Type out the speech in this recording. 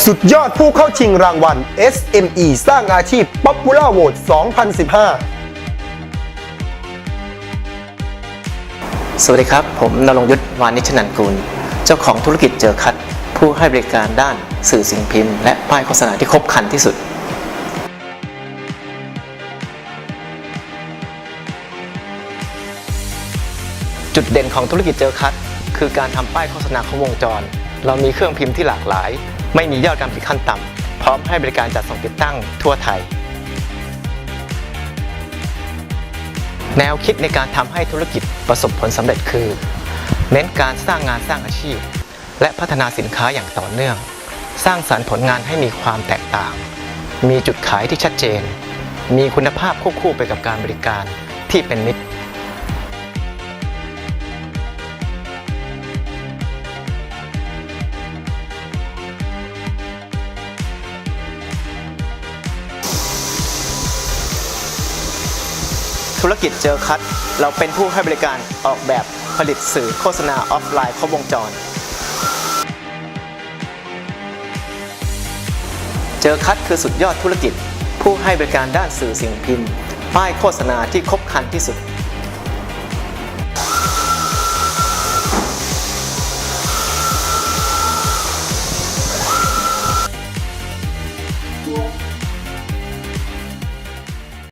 สุดยอดผู้เข้าชิงรางวัล SME สร้างอาชีพ Popular Vote 2015 สวัสดีครับ ผมนรงยุทธวานิชนันกุล เจ้าของธุรกิจเจอคัด ผู้ให้บริการด้านสื่อสิ่งพิมพ์ และป้ายโฆษณาที่ครบครันที่สุด จุดเด่นของธุรกิจเจอคัด คือการทำป้ายโฆษณาครบวงจร เรามีเครื่องพิมพ์ที่หลากหลาย ไม่มียอดการผลิตขั้นต่ำพร้อมให้บริการจัดส่งติดตั้งทั่วไทย แนวคิดในการทำให้ธุรกิจประสบผลสำเร็จคือ เน้นการสร้างงานสร้างอาชีพ และพัฒนาสินค้าอย่างต่อเนื่อง สร้างสรรค์ผลงานให้มีความแตกต่าง มีจุดขายที่ชัดเจน มีคุณภาพควบคู่ไปกับการบริการที่เป็นมิตร ธุรกิจเจอคัด เราเป็นผู้ให้บริการออกแบบผลิตสื่อโฆษณาออฟไลน์ครบวงจร เจอคัดคือสุดยอดธุรกิจ ผู้ให้บริการด้านสื่อสิ่งพิมพ์ ป้ายโฆษณาที่ครบครันที่สุด